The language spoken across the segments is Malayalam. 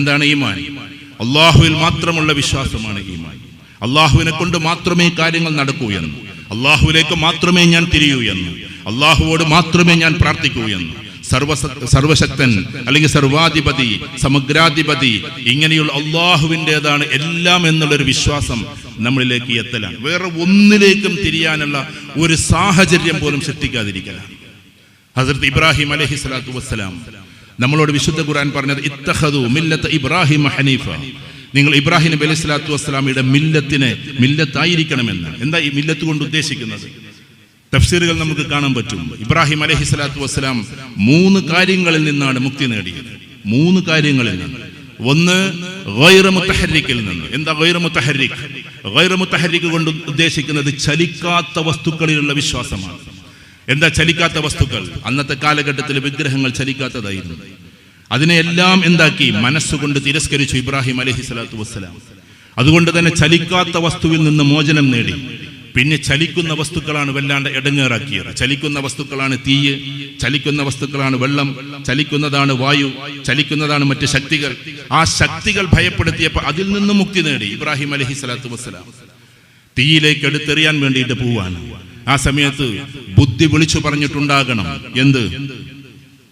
എന്താണ് ഈമാൻ? അള്ളാഹുവിൽ മാത്രമുള്ള വിശ്വാസമാണ് ഈമാൻ. അള്ളാഹുവിനെ കൊണ്ട് മാത്രമേ കാര്യങ്ങൾ നടക്കൂ എന്ന് അള്ളാഹുവിലേക്ക് മാത്രമേ ഞാൻ തിരിയൂ എന്ന് അള്ളാഹുവോട് മാത്രമേ ഞാൻ പ്രാർത്ഥിക്കൂ എന്ന് സർവ സർവശക്തൻ അല്ലെങ്കിൽ സർവാധിപതി സമഗ്രാധിപതി ഇങ്ങനെയുള്ള അള്ളാഹുവിന്റെതാണ് എല്ലാം എന്നുള്ളൊരു വിശ്വാസം നമ്മളിലേക്ക് എത്തലാണ്. വേറെ ഒന്നിലേക്കും തിരിയാനുള്ള ഒരു സാഹചര്യം പോലും സൃഷ്ടിക്കാതിരിക്കലാണ്. ഹസരത്ത് ഇബ്രാഹിം അലഹി സ്വലാത്തു വസ്സലാം നമ്മളോട് വിശുദ്ധ ഖുർആൻ പറഞ്ഞത് ഇത്തഹദു മില്ലത്ത് ഇബ്രാഹിം ഹനീഫ. നിങ്ങൾ ഇബ്രാഹിം നബി അലൈഹി സ്വലാത്തു വസ്സലാമിയുടെ മില്ലത്തിനെ മില്ലത്തായിരിക്കണമെന്ന് എന്താ ഈ മില്ലത്ത് കൊണ്ട് ഉദ്ദേശിക്കുന്നത്? തഫ്സീറുകൾ നമുക്ക് കാണാൻ പറ്റും. ഇബ്രാഹിം അലഹി സ്വലാത്തു വസ്സലാം മൂന്ന് കാര്യങ്ങളിൽ നിന്നാണ് മുക്തി നേടിയത്. മൂന്ന് കാര്യങ്ങളിൽ നിന്ന്. ഒന്ന് ഗൈറ മുത്തഹരിക്കിൽ നിന്ന്. എന്താ ഗൈറ മുത്തഹരിക്? ഗൈറ മുത്തഹരിക് കൊണ്ട് ഉദ്ദേശിക്കുന്നത് ചലിക്കാത്ത വസ്തുക്കളിലുള്ള വിശ്വാസമാണ്. എന്താ ചലിക്കാത്ത വസ്തുക്കൾ? അന്നത്തെ കാലഘട്ടത്തിൽ വിഗ്രഹങ്ങൾ ചലിക്കാത്തതായിരുന്നു. അതിനെയെല്ലാം എന്താക്കി? മനസ്സുകൊണ്ട് തിരസ്കരിച്ചു ഇബ്രാഹിം അലഹി സ്വലാത്തു വസ്സലാം. അതുകൊണ്ട് തന്നെ ചലിക്കാത്ത വസ്തുവിൽ നിന്ന് മോചനം നേടി. പിന്നെ ചലിക്കുന്ന വസ്തുക്കളാണ് വല്ലാണ്ട് ഇടങ്ങേറാക്കിയത് ചലിക്കുന്ന വസ്തുക്കളാണ് തീയ് ചലിക്കുന്ന വസ്തുക്കളാണ് വെള്ളം ചലിക്കുന്നതാണ് വായു ചലിക്കുന്നതാണ് മറ്റ് ശക്തികൾ. ആ ശക്തികൾ ഭയപ്പെടുത്തിയപ്പോൾ അതിൽ നിന്ന് മുക്തി നേടി ഇബ്രാഹിം അലഹി സ്വലാത്തു വസ്സലാം. തീയിലേക്ക് എടുത്തെറിയാൻ വേണ്ടിയിട്ട് പോവാണ്. ആ സമയത്ത് ബുദ്ധി വിളിച്ചു പറഞ്ഞിട്ടുണ്ടാകണം. എന്ത്?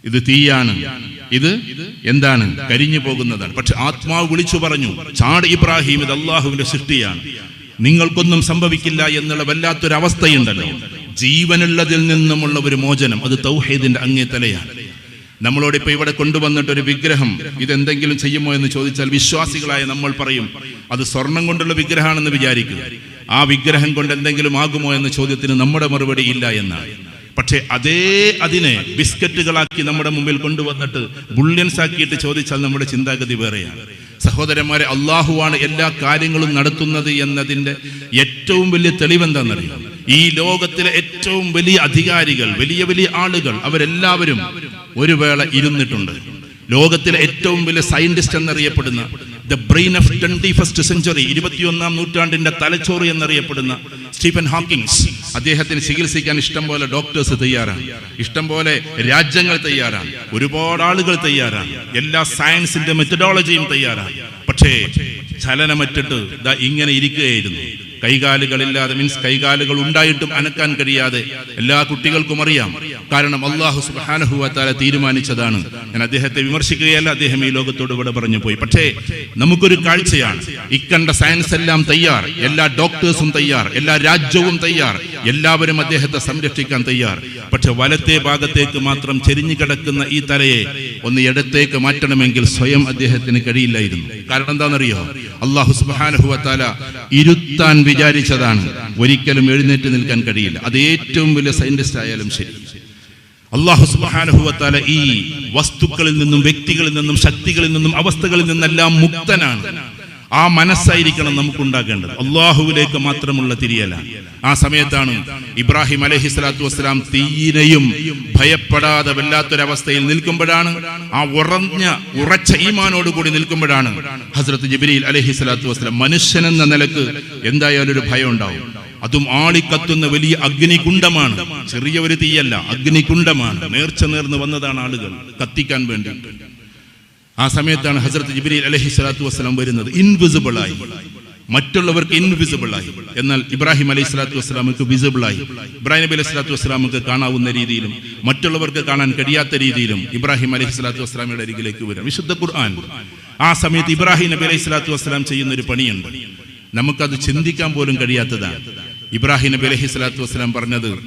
ഇത് തീയാണ്. ഇത് എന്താണ്? കരിഞ്ഞു പോകുന്നതാണ്. പക്ഷെ ആത്മാവ് വിളിച്ചു പറഞ്ഞു ചാട് ഇബ്രാഹിം ഇത് അള്ളാഹുവിന്റെ സൃഷ്ടിയാണ്. നിങ്ങൾക്കൊന്നും സംഭവിക്കില്ല എന്നുള്ള വല്ലാത്തൊരു അവസ്ഥയുണ്ടല്ലോ ജീവനുള്ളതിൽ നിന്നുമുള്ള ഒരു മോചനം അത് തൗഹീദിന്റെ അങ്ങേ തലയാണ്. നമ്മളോട് ഇപ്പൊ ഇവിടെ കൊണ്ടുവന്നിട്ട് ഒരു വിഗ്രഹം ഇതെന്തെങ്കിലും ചെയ്യുമോ എന്ന് ചോദിച്ചാൽ വിശ്വാസികളായ നമ്മൾ പറയും അത് സ്വർണം കൊണ്ടുള്ള വിഗ്രഹമാണെന്ന് വിചാരിക്കുക. ആ വിഗ്രഹം കൊണ്ട് എന്തെങ്കിലും ആകുമോ എന്ന ചോദ്യത്തിന് നമ്മുടെ മറുപടി ഇല്ല എന്നാണ്. പക്ഷേ അതേ അതിനെ ബിസ്ക്കറ്റുകളാക്കി നമ്മുടെ മുമ്പിൽ കൊണ്ടുവന്നിട്ട് ബുള്ളിയൻസ് ആക്കിയിട്ട് ചോദിച്ചാൽ നമ്മുടെ ചിന്താഗതി വേറെയാണ്. സഹോദരന്മാരെ അള്ളാഹുവാണ് എല്ലാ കാര്യങ്ങളും നടത്തുന്നത് എന്നതിന്റെ ഏറ്റവും വലിയ തെളിവെന്താണെന്നറിയാം? ഈ ലോകത്തിലെ ഏറ്റവും വലിയ അധികാരികൾ വലിയ വലിയ ആളുകൾ അവരെല്ലാവരും ഒരു വേള ഇരുന്നിട്ടുണ്ട്. ലോകത്തിലെ ഏറ്റവും വലിയ സയന്റിസ്റ്റ് എന്നറിയപ്പെടുന്ന the brain of twenty first century ഇരുപത്തിയൊന്നാം നൂറ്റാണ്ടിന്റെ തലച്ചോറ് എന്നറിയപ്പെടുന്ന സ്റ്റീഫൻ ഹോക്കിങ്സ് അദ്ദേഹത്തിന് ചികിത്സിക്കാൻ ഇഷ്ടം പോലെ ഡോക്ടേഴ്സ് തയ്യാറാണ്. ഇഷ്ടം പോലെ രാജ്യങ്ങൾ തയ്യാറാണ്. ഒരുപാട് ആളുകൾ തയ്യാറാണ്. എല്ലാ സയൻസിന്റെ മെത്തഡോളജിയും തയ്യാറാണ്. പക്ഷേ ചലനമറ്റിട്ട് ഇങ്ങനെ ഇരിക്കുകയായിരുന്നു. കൈകാലുകളില്ലാതെ മീൻസ് കൈകാലുകൾ ഉണ്ടായിട്ടും അനക്കാൻ കഴിയാതെ എല്ലാ കുട്ടികൾക്കും അറിയാം. കാരണം അള്ളാഹു സുബാനഹുവത്താല തീരുമാനിച്ചതാണ്. ഞാൻ അദ്ദേഹത്തെ വിമർശിക്കുകയല്ല അദ്ദേഹം ഈ ലോകത്തോട് ഇവിടെ പറഞ്ഞു പോയി. പക്ഷേ നമുക്കൊരു കാഴ്ചയാണ്. ഇക്കണ്ട സയൻസ് എല്ലാം തയ്യാർ. എല്ലാ ഡോക്ടേഴ്സും തയ്യാർ. എല്ലാ രാജ്യവും തയ്യാർ. എല്ലാവരും അദ്ദേഹത്തെ സംരക്ഷിക്കാൻ തയ്യാർ. പക്ഷെ വലത്തെ ഭാഗത്തേക്ക് മാത്രം ചെരിഞ്ഞു കിടക്കുന്ന ഈ തലയെ ഒന്ന് ഇടത്തേക്ക് മാറ്റണമെങ്കിൽ സ്വയം അദ്ദേഹത്തിന് കഴിയില്ലായിരുന്നു. കാരണം എന്താണെന്നറിയോ? അള്ളാഹു സുബാനഹുവത്താല ഇരുത്താൻ വിചാരിച്ചതാണ്. ഒരിക്കലും എഴുന്നേറ്റ് നിൽക്കാൻ കഴിയില്ല. അത് ഏറ്റവും വലിയ സയന്റിസ്റ്റ് ആയാലും ശരി. അള്ളാഹു സുബാനഹുവത്താല ഈ വസ്തുക്കളിൽ നിന്നും വ്യക്തികളിൽ നിന്നും ശക്തികളിൽ നിന്നും അവസ്ഥകളിൽ നിന്നെല്ലാം മുക്തനാണ്. ആ മനസ്സായിരിക്കണം നമുക്കുണ്ടാകേണ്ടത്. അള്ളാഹുവിലേക്ക് മാത്രമുള്ള തിരിയലാണ് ആ സമയത്താണ് ഇബ്രാഹിം അലഹി സ്വലാത്തു വസ്സലാം തീരെയും ഭയപ്പെടാതെ വല്ലാത്തൊരവസ്ഥയിൽ നിൽക്കുമ്പോഴാണ് ആ ഉറഞ്ഞ ഉറച്ച ഈമാനോട് കൂടി നിൽക്കുമ്പോഴാണ് ഹസ്രത്ത് ജിബിരിൽ അലഹി സ്വലാത്തു വസ്സലാം മനുഷ്യനെന്ന നിലയ്ക്ക് എന്തായാലും ഒരു ഭയം ഉണ്ടാവും. അതും ആളിക്കത്തുന്ന വലിയ അഗ്നികുണ്ഡമാണ്. ചെറിയ ഒരു തീയല്ല അഗ്നികുണ്ഡമാണ്. നേർച്ച നേർന്ന് വന്നതാണ് ആളുകൾ കത്തിക്കാൻ വേണ്ടി. ആ സമയത്താണ് ഹസരത്ത് ജിബിരി അലഹി സ്വലാത്തു വസ്സലാം വരുന്നത്. ഇൻവിസിബിൾ ആയി. മറ്റുള്ളവർക്ക് ഇൻവിസിബിൾ ആയി. എന്നാൽ ഇബ്രാഹിം അലൈഹി സ്വലാത്തു വസ്സലാമക്ക് വിസിബിൾ ആയി. ഇബ്രാഹിം നബി അലൈഹി സ്വലാത്തു വസ്സലാമക്ക് കാണാവുന്ന രീതിയിലും മറ്റുള്ളവർക്ക് കാണാൻ കഴിയാത്ത രീതിയിലും ഇബ്രാഹിം അലൈഹി സ്വലാത്തു വസ്സലാമയുടെ അരികിലേക്ക് വരാം. വിശുദ്ധ ഖുർആൻ. ആ സമയത്ത് ഇബ്രാഹിം നബി അലൈഹി സ്വലാത്തു വസ്സലാം ചെയ്യുന്ന ഒരു പണിയുണ്ട്. നമുക്കത് ചിന്തിക്കാൻ പോലും കഴിയാത്തതാണ്. ഇബ്രാഹിം നബി അലഹി സ്വലാത്തു വസ്സലാം പറഞ്ഞത്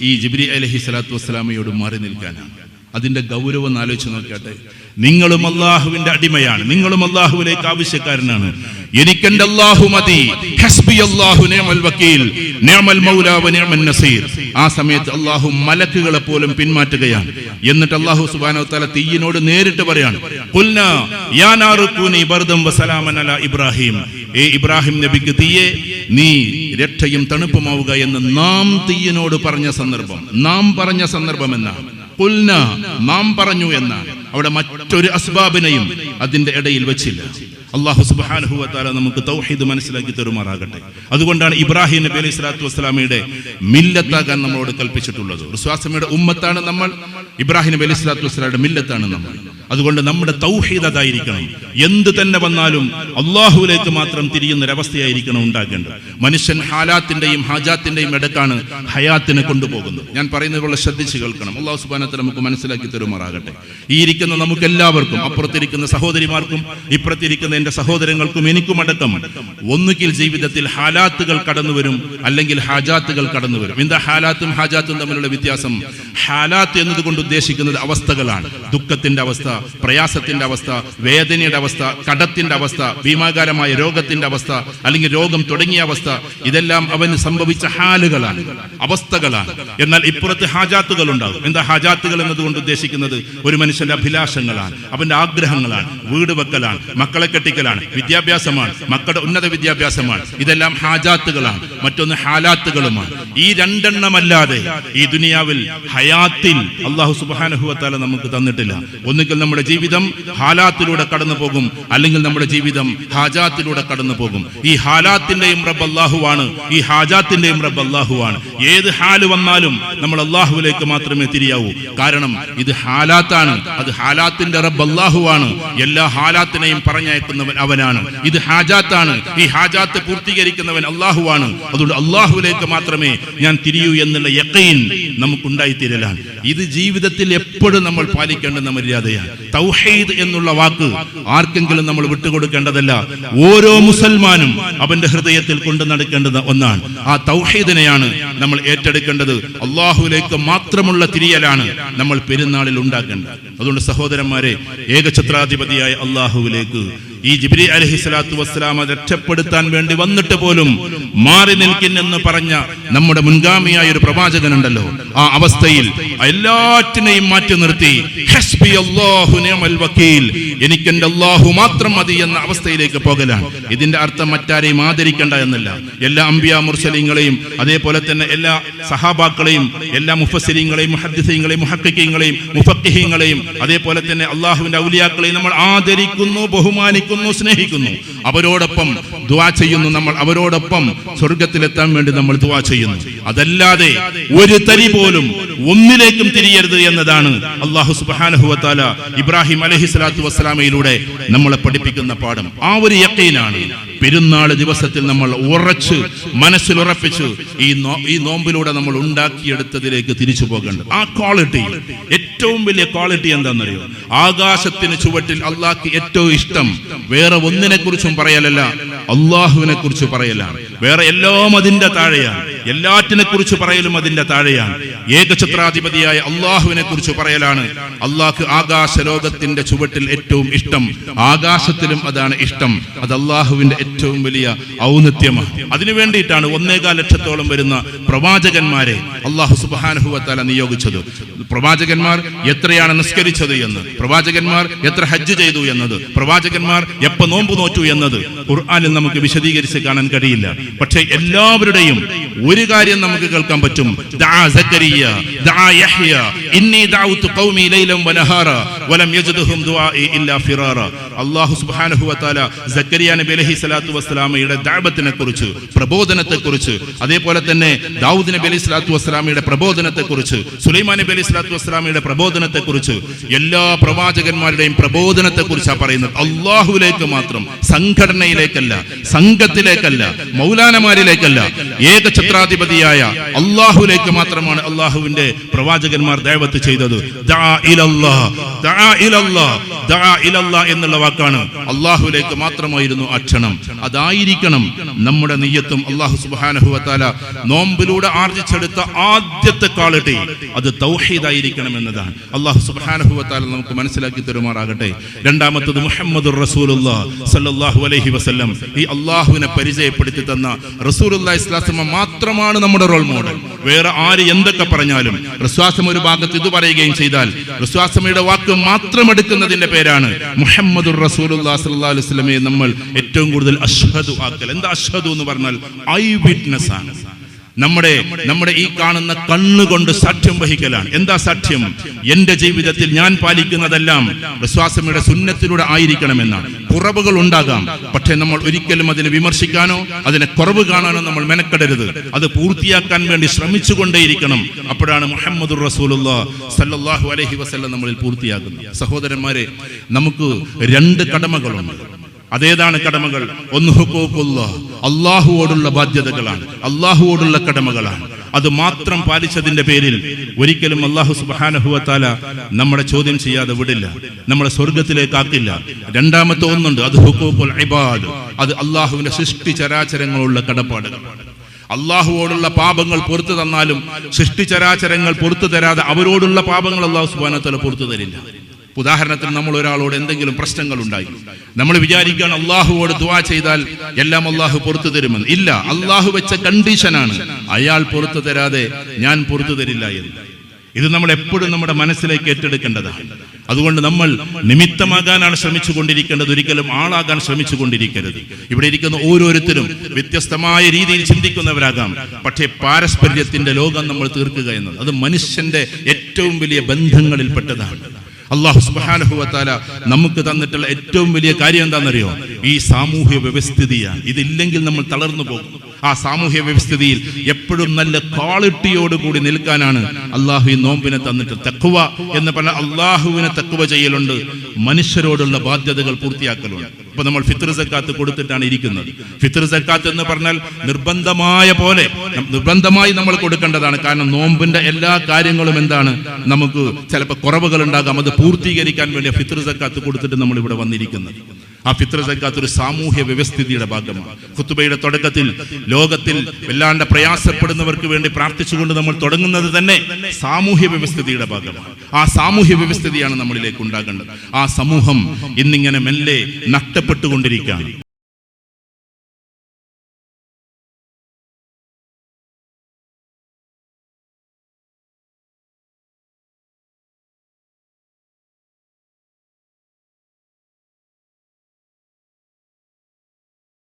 ഈ ജിബ്രി അലഹി സ്വലാത്തു വസ്സലാമയോട് മാറി നിൽക്കാനാണ്. അതിന്റെ ഗൗരവം ആലോചിച്ച് നോക്കട്ടെ നിങ്ങളും അള്ളാഹുവിന്റെ അടിമയാണ്. നിങ്ങളും അള്ളാഹുവിലേക്ക് ആവശ്യക്കാരനാണ്. എനിക്കെന്റെ അള്ളാഹു മതി. ഹസ്ബി അള്ളാഹു നേമൽ വക്കീൽ നേമൽ മൗലാവ് വ നിഅമൻ നസീർ. ആ സമയത്ത് അള്ളാഹു മലക്കുകളെ പോലും പിന്മാറ്റുകയാണ്. എന്നിട്ട് അള്ളാഹു സുബ്ഹാനഹു വ തആല തീയിനോട് നേരിട്ട് പറയാണ്. ഇബ്രാഹിം. ഏ ഇബ്രാഹിം നബിക്ക് തീയെ നീ രക്ഷയും തണുപ്പുമാവുക എന്ന് നാം തീയിനോട് പറഞ്ഞ സന്ദർഭം. നാം പറഞ്ഞ സന്ദർഭം എന്നാണ്. ഖുൽന നാം പറഞ്ഞു എന്നാണ് അവിടെ മറ്റൊരു അസ്ബാബിനെയും അതിന്റെ ഇടയിൽ വെച്ചില്ല. അള്ളാഹു സുബാനുഹുവത്താല നമുക്ക് തൗഹീദ് മനസ്സിലാക്കി തരുമാറാകട്ടെ. അതുകൊണ്ടാണ് ഇബ്രാഹിം നബി അലൈഹി സ്വലാത്തു വസ്സലാമയുടെ മില്ലത്താകാൻ നമ്മളോട് കൽപ്പിച്ചിട്ടുള്ളത്. റുസ്വാസമയുടെ ഉമ്മത്താണ് നമ്മൾ ഇബ്രാഹിം നബി അലൈഹി സ്വലാത്തു വസ്സലാമയുടെ മില്ലത്താണ് നമ്മൾ. അതുകൊണ്ട് നമ്മുടെ തൗഹീദ് അതായിരിക്കണം. എന്ത് തന്നെ വന്നാലും അള്ളാഹുവിലേക്ക് മാത്രം തിരിയുന്ന ഒരവസ്ഥയായിരിക്കണം ഉണ്ടാക്കേണ്ടത് മനുഷ്യൻ ഹാലാത്തിന്റെയും ഹാജാത്തിന്റെയും ഇടക്കാണ് ഹയാത്തിനെ കൊണ്ടുപോകുന്നത്. ഞാൻ പറയുന്നത് വളരെ ശ്രദ്ധിച്ച് കേൾക്കണം. അള്ളാഹു സുബാനത്തെ നമുക്ക് മനസ്സിലാക്കി തരുമാറാകട്ടെ. ഈ ഇരിക്കുന്ന നമുക്ക് എല്ലാവർക്കും അപ്പുറത്തിരിക്കുന്ന സഹോദരിമാർക്കും ഇപ്പുറത്തിരിക്കുന്ന എന്റെ സഹോദരങ്ങൾക്കും എനിക്കും അടക്കം. ഒന്നുകിൽ ജീവിതത്തിൽ ഹാലാത്തുകൾ കടന്നു വരും അല്ലെങ്കിൽ ഹാജാത്തുകൾ കടന്നു വരും. എന്താ ഹാലാത്തും ഹാജാത്തും തമ്മിലുള്ള വ്യത്യാസം? ഹാലാത്ത് എന്നതുകൊണ്ട് ഉദ്ദേശിക്കുന്നത് അവസ്ഥകളാണ്. ദുഃഖത്തിന്റെ അവസ്ഥ പ്രയാസത്തിന്റെ അവസ്ഥ വേദനയുടെ അവസ്ഥ കടത്തിന്റെ അവസ്ഥ ഭീമാകാരമായ രോഗത്തിന്റെ അവസ്ഥ അല്ലെങ്കിൽ രോഗം തുടങ്ങിയ അവസ്ഥ. ഇതെല്ലാം അവന് സംഭവിച്ച ഹാലുകളാണ് അവസ്ഥകളാണ്. എന്നാൽ ഇപ്പുറത്ത് ഹാജാത്തുകൾ ഉണ്ടാകും എന്താ ഹാജാത്തുകൾ എന്നതുകൊണ്ട് ഉദ്ദേശിക്കുന്നത്? ഒരു മനുഷ്യന്റെ അഭിലാഷങ്ങളാണ് അവന്റെ ആഗ്രഹങ്ങളാണ് വീട് വെക്കലാണ് മക്കളെ കെട്ടിക്കലാണ് വിദ്യാഭ്യാസമാണ്. മക്കളുടെ ഉന്നത വിദ്യാഭ്യാസമാണ്. ഇതെല്ലാം ഹാജാത്തുകളാണ്. മറ്റൊന്ന് ഹാലാത്തുകളുമാണ്. ഈ രണ്ടെണ്ണമല്ലാതെ ഈ ദുനിയാവിൽ ഹയാത്തിൽ അള്ളാഹു സുബാനഹുവത്താല നമുക്ക് തന്നിട്ടില്ല. ഒന്നുകിൽ നമ്മുടെ ജീവിതം ഹാലാത്തിലൂടെ കടന്നു പോകും അല്ലെങ്കിൽ നമ്മുടെ ജീവിതം ഹാജാത്തിലൂടെ കടന്നു പോകും ഈ ഹാലാത്തിന്റെയും റബ്ബ് അള്ളാഹുവാണ് ഈ ഹാജാത്തിന്റെയും റബ്ബ് അള്ളാഹുവാണ് ഏത് ഹാൽ വന്നാലും നമ്മൾ അള്ളാഹുവിലേക്ക് മാത്രമേ തിരിയാവൂ. കാരണം ഇത് ഹാലാത്താണ്. അത് ഹാലാത്തിന്റെ റബ്ബ് അള്ളാഹുവാണ് എല്ലാ ഹാലാത്തിനെയും പറഞ്ഞയക്കുന്നവൻ അവനാണ്. ഇത് ഹാജാത്താണ്. ഈ ഹാജാത്ത് പൂർത്തീകരിക്കുന്നവൻ അള്ളാഹുവാണ് അതുകൊണ്ട് അള്ളാഹുവിലേക്ക് മാത്രമേ ഞാൻ തിരിയൂ എന്നുള്ള യക്കയിൻ നമുക്കുണ്ടായിത്തീരലാണ്. ഇത് ജീവിതത്തിൽ എപ്പോഴും നമ്മൾ പാലിക്കേണ്ടുന്ന മര്യാദയാണ്. തൗഹീദ് എന്നുള്ള വാക്ക് ആർക്കെങ്കിലും നമ്മൾ വിട്ടുകൊടുക്കേണ്ടതല്ല. ഓരോ മുസൽമാനും അവന്റെ ഹൃദയത്തിൽ കൊണ്ടു നടക്കേണ്ടുന്ന ഒന്നാണ്. ആ തൗഹീദിനെയാണ് നമ്മൾ ഏറ്റെടുക്കേണ്ടത്. അള്ളാഹുലേക്ക് മാത്രമുള്ള തിരിയലാണ് നമ്മൾ പെരുന്നാളിൽ ഉണ്ടാക്കേണ്ടത്. അതുകൊണ്ട് സഹോദരന്മാരെ ഏകഛത്രാധിപതിയായ അള്ളാഹുവിലേക്ക് ഈ ജിബ്രി അലഹി സ്വലാത്തു വസ്സലാമ രക്ഷപ്പെടുത്താൻ വേണ്ടി വന്നിട്ട് പോലും മാറി നിൽക്കുന്നെന്ന് പറഞ്ഞ നമ്മുടെ മുൻഗാമിയായ ഒരു പ്രവാചകനുണ്ടല്ലോ. ആ അവസ്ഥയിൽ എല്ലാറ്റിനെയും മാറ്റി നിർത്തി. എനിക്ക് എന്റെ അള്ളാഹു മാത്രം മതി എന്ന അവസ്ഥയിലേക്ക് പോകലാണ്. ഇതിന്റെ അർത്ഥം മറ്റാരെയും ആദരിക്കണ്ട എന്നല്ല. എല്ലാ അംബിയ മുർസലിങ്ങളെയും അതേപോലെ തന്നെ എല്ലാ സഹാബാക്കളെയും എല്ലാ മുഫസലിങ്ങളെയും മുഹദ്ദിസീങ്ങളെയും മുഹക്കിങ്ങളെയും മുഫക്കിഹീങ്ങളെയും അതേപോലെ തന്നെ അള്ളാഹുവിന്റെ ഔലിയാക്കളെയും നമ്മൾ ആദരിക്കുന്നു ബഹുമാനിക്കുന്നു. സ്നേഹിക്കുന്നു അവരോടൊപ്പം ദുവാ ചെയ്യുന്നു നമ്മൾ അവരോടൊപ്പം സ്വർഗത്തിലെത്താൻ വേണ്ടി നമ്മൾ ദുവാ ചെയ്യുന്നു. അതല്ലാതെ ഒരു തരി പോലും ഒന്നിലേക്കും തിരിയരുത് എന്നതാണ് അള്ളാഹു സുബാനഹുവത്താല ഇബ്രാഹിം അലഹി സ്വലാത്തു വസ്സലാമയിലൂടെ നമ്മളെ പഠിപ്പിക്കുന്ന പാഠം. ആ ഒരു യക്കീനാണ് പെരുന്നാൾ ദിവസത്തിൽ നമ്മൾ ഉറച്ച് മനസ്സിൽ ഉറപ്പിച്ച് ഈ ഈ നോമ്പിലൂടെ നമ്മൾ ഉണ്ടാക്കിയെടുത്തതിലേക്ക് തിരിച്ചു പോകേണ്ടത്. ആ ക്വാളിറ്റി ഏറ്റവും വലിയ ക്വാളിറ്റി എന്താണെന്നറിയോ? ആകാശത്തിന് ചുവട്ടിൽ അള്ളാഹ്ക്ക് ഏറ്റവും ഇഷ്ടം വേറെ ഒന്നിനെ കുറിച്ചും പറയലല്ല അള്ളാഹുവിനെ കുറിച്ച് പറയലാണ്. വേറെ എല്ലാം അതിന്റെ താഴെയാണ്. എല്ലാറ്റിനെ കുറിച്ച് പറയലും അതിന്റെ താഴെയാണ്. ഏകഛത്രാധിപതിയായ അള്ളാഹുവിനെ കുറിച്ച് പറയലാണ്. അള്ളാഹ് ആകാശ ലോകത്തിന്റെ ചുവട്ടിൽ ഏറ്റവും ഇഷ്ടം. ആകാശത്തിലും അതാണ് ഇഷ്ടം. അത് അള്ളാഹുവിന്റെ ഏറ്റവും വലിയ ഔന്നത്യമാണ്. അതിനു വേണ്ടിയിട്ടാണ് ഒന്നേകാൽ ലക്ഷത്തോളം വരുന്ന പ്രവാചകന്മാരെ അള്ളാഹു സുബാനുഭവത്താല നിയോഗിച്ചത്. പ്രവാചകന്മാർ എത്രയാണ് നിസ്കരിച്ചത് എന്ന് പ്രവാചകന്മാർ എത്ര ഹജ്ജ് ചെയ്തു എന്നത് പ്രവാചകന്മാർ എപ്പ നോമ്പ് നോറ്റു എന്നത് ഖുർആാനിൽ നമുക്ക് വിശദീകരിച്ച് കാണാൻ കഴിയില്ല. പക്ഷേ എല്ലാവരുടെയും ഒരു കാര്യം നമുക്ക് കേൾക്കാൻ പറ്റും. ദാബത്തിനെ കുറിച്ച് പ്രബോധനത്തെ കുറിച്ച് അതേപോലെ തന്നെ ദാവൂദ് നബി അലൈഹി സ്വലാത്തു വസ്സലാമയുടെ പ്രബോധനത്തെ കുറിച്ച് സുലൈമാൻ നബി അലൈഹി സ്വലാത്തു വസ്സലാമയുടെ പ്രബോധനത്തെ കുറിച്ച് എല്ലാ പ്രവാചകന്മാരുടെയും പ്രബോധനത്തെ കുറിച്ചാണ് പറയുന്നത് അള്ളാഹുലേക്ക് മാത്രം സംഘടനയിലേക്കല്ല സംഘത്തിലേക്കല്ല മൗലാനമാരിലേക്കല്ല ഏകഛത്രാധിപതിയായ അള്ളാഹുലേക്ക് മാത്രമാണ് അള്ളാഹുവിന്റെ പ്രവാചകന്മാർ ദൈവത്ത് ചെയ്തത്. എന്നുള്ള വാക്കാണ് അള്ളാഹുലേക്ക് മാത്രമായിരുന്നു അക്ഷണം. അതായിരിക്കണം നമ്മുടെ നെയ്യത്തും അള്ളാഹു സുബാനഹുവത്താല നോമ്പിലൂടെ ആർജിച്ചെടുത്ത ആദ്യത്തെ ക്വാളിറ്റി അത് തൗഹീദായിരിക്കണം എന്നതാണ്. അള്ളാഹു സുബാനഹുവത്താല നമുക്ക് മനസ്സിലാക്കി തരുമാറാകട്ടെ. രണ്ടാമത്തത് മുഹമ്മദ് ഈ അള്ളാഹുവിനെ പരിചയപ്പെടുത്തി തന്ന റസൂലുല്ലാ ഇസ്ലാസമ മാത്രമാണ് നമ്മുടെ റോൾ മോഡൽ വേറെ ആര് എന്തൊക്കെ പറഞ്ഞാലും വിശ്വാസം ഒരു ഭാഗത്ത് ഇത് പറയുകയും ചെയ്താൽ വിശ്വാസമയുടെ വാക്ക് മാത്രം എടുക്കുന്നതിന്റെ പേരാണ് മുഹമ്മദ് നമ്മൾ ഏറ്റവും കൂടുതൽ അഷ്ഹദു ആക്കൽ. എന്താ അഷ്ഹദു എന്ന് പറഞ്ഞാൽ ഐ വിറ്റ്നസ് ആണ്. നമ്മുടെ നമ്മുടെ ഈ കാണുന്ന കണ്ണുകൊണ്ട് സാക്ഷ്യം വഹിക്കലാണ്. എന്താ സാക്ഷ്യം എന്റെ ജീവിതത്തിൽ ഞാൻ പാലിക്കുന്നതെല്ലാം വിശ്വാസമയുടെ സുന്നത്തിലൂടെ ആയിരിക്കണമെന്നാണ്. കുറവുകൾ ഉണ്ടാകാം. പക്ഷെ നമ്മൾ ഒരിക്കലും അതിനെ വിമർശിക്കാനോ അതിനെ കുറവ് കാണാനോ നമ്മൾ മെനക്കെടരുത്. അത് പൂർത്തിയാക്കാൻ വേണ്ടി ശ്രമിച്ചു കൊണ്ടേയിരിക്കണം അപ്പോഴാണ് മുഹമ്മദ് അലൈഹി വസല്ലം നമ്മളിൽ പൂർത്തിയാക്കുന്നത് സഹോദരന്മാരെ നമുക്ക് രണ്ട് കടമകളുണ്ട്. അതേതാണ് കടമകൾ? ഒന്ന് അള്ളാഹുവോടുള്ള ബാധ്യതകളാണ്. അള്ളാഹുവോടുള്ള കടമകളാണ്. അത് മാത്രം പാലിച്ചതിന്റെ പേരിൽ ഒരിക്കലും അള്ളാഹു സുബാനഹുവത്താല നമ്മളെ ചോദ്യം ചെയ്യാതെ വിടില്ല. നമ്മളെ സ്വർഗത്തിലേക്ക് ആക്കില്ല. രണ്ടാമത്തെ ഒന്നുണ്ട് അത് ഹുക്കൂക്കുൽ ഇബാദ്. അത് അള്ളാഹുവിന്റെ സൃഷ്ടി ചരാചരങ്ങളുള്ള കടപ്പാടുകൾ. അള്ളാഹുവോടുള്ള പാപങ്ങൾ പുറത്തു തന്നാലും സൃഷ്ടിചരാചരങ്ങൾ പുറത്തു തരാതെ അവരോടുള്ള പാപങ്ങൾ അള്ളാഹു സുബാനത്തല പുറത്തു തരില്ല. ഉദാഹരണത്തിന് നമ്മൾ ഒരാളോട് എന്തെങ്കിലും പ്രശ്നങ്ങൾ ഉണ്ടായി. നമ്മൾ വിചാരിക്കുകയാണ് അള്ളാഹുവോട് ദുവാ ചെയ്താൽ എല്ലാം അള്ളാഹു പുറത്തു തരുമെന്ന്. ഇല്ല അള്ളാഹു വെച്ച കണ്ടീഷനാണ് അയാൾ പുറത്തു തരാതെ ഞാൻ പുറത്തു തരില്ല എന്ന്. ഇത് നമ്മൾ എപ്പോഴും നമ്മുടെ മനസ്സിലേക്ക് ഏറ്റെടുക്കേണ്ടതാണ്. അതുകൊണ്ട് നമ്മൾ നിമിത്തമാകാനാണ് ശ്രമിച്ചു കൊണ്ടിരിക്കേണ്ടത് ഒരിക്കലും ആളാകാൻ ശ്രമിച്ചു കൊണ്ടിരിക്കരുത് ഇവിടെ ഇരിക്കുന്ന ഓരോരുത്തരും വ്യത്യസ്തമായ രീതിയിൽ ചിന്തിക്കുന്നവരാകാം. പക്ഷേ പാരസ്പര്യത്തിന്റെ ലോകം നമ്മൾ തീർക്കുക എന്നത് അത് മനുഷ്യന്റെ ഏറ്റവും വലിയ ബന്ധങ്ങളിൽപ്പെട്ടതാണ്. അള്ളാഹു സുബാനുഭവത്താല നമുക്ക് തന്നിട്ടുള്ള ഏറ്റവും വലിയ കാര്യം എന്താണെന്നറിയോ? ഈ സാമൂഹ്യ വ്യവസ്ഥിതിയാണ്. ഇതില്ലെങ്കിൽ നമ്മൾ തളർന്നു പോകും. ആ സാമൂഹ്യ വ്യവസ്ഥിതിയിൽ എപ്പോഴും നല്ല ക്വാളിറ്റിയോട് കൂടി നിൽക്കാനാണ് അള്ളാഹു ഈ നോമ്പിനെ തന്നിട്ട് തക്കുവ എന്ന് പറഞ്ഞ അള്ളാഹുവിനെ തക്കുവ ചെയ്യലുണ്ട്. മനുഷ്യരോടുള്ള ബാധ്യതകൾ പൂർത്തിയാക്കലുണ്ട്. ഇപ്പൊ നമ്മൾ ഫിത്ർ സക്കാത്ത് കൊടുത്തിട്ടാണ് ഇരിക്കുന്നത്. ഫിത്ർ സക്കാത്ത് എന്ന് പറഞ്ഞാൽ നിർബന്ധമായ പോലെ നിർബന്ധമായി നമ്മൾ കൊടുക്കേണ്ടതാണ്. കാരണം നോമ്പിന്റെ എല്ലാ കാര്യങ്ങളും എന്താണ്? നമുക്ക് ചിലപ്പോൾ കുറവുകൾ ഉണ്ടാകാം. അത് പൂർത്തീകരിക്കാൻ വേണ്ടി ഫിത്ർ സക്കാത്ത് കൊടുത്തിട്ട് നമ്മൾ ഇവിടെ വന്നിരിക്കുന്നത്. ആ ഫിത്ര സക്കാത്ത് ഒരു സാമൂഹ്യ വ്യവസ്ഥിതിയുടെ ഭാഗമാണ്. ഖുത്തുബയുടെ തുടക്കത്തിൽ ലോകത്തിൽ വല്ലാണ്ട് പ്രയാസപ്പെടുന്നവർക്ക് വേണ്ടി പ്രാർത്ഥിച്ചുകൊണ്ട് നമ്മൾ തുടങ്ങുന്നത് തന്നെ സാമൂഹ്യ വ്യവസ്ഥിതിയുടെ ഭാഗമാണ്. ആ സാമൂഹ്യ വ്യവസ്ഥിതിയാണ് നമ്മളിലേക്ക് ഉണ്ടാകേണ്ടത്. ആ സമൂഹം ഇന്നിങ്ങനെ മെല്ലെ നഷ്ടപ്പെട്ടുകൊണ്ടിരിക്കുകയാണ്.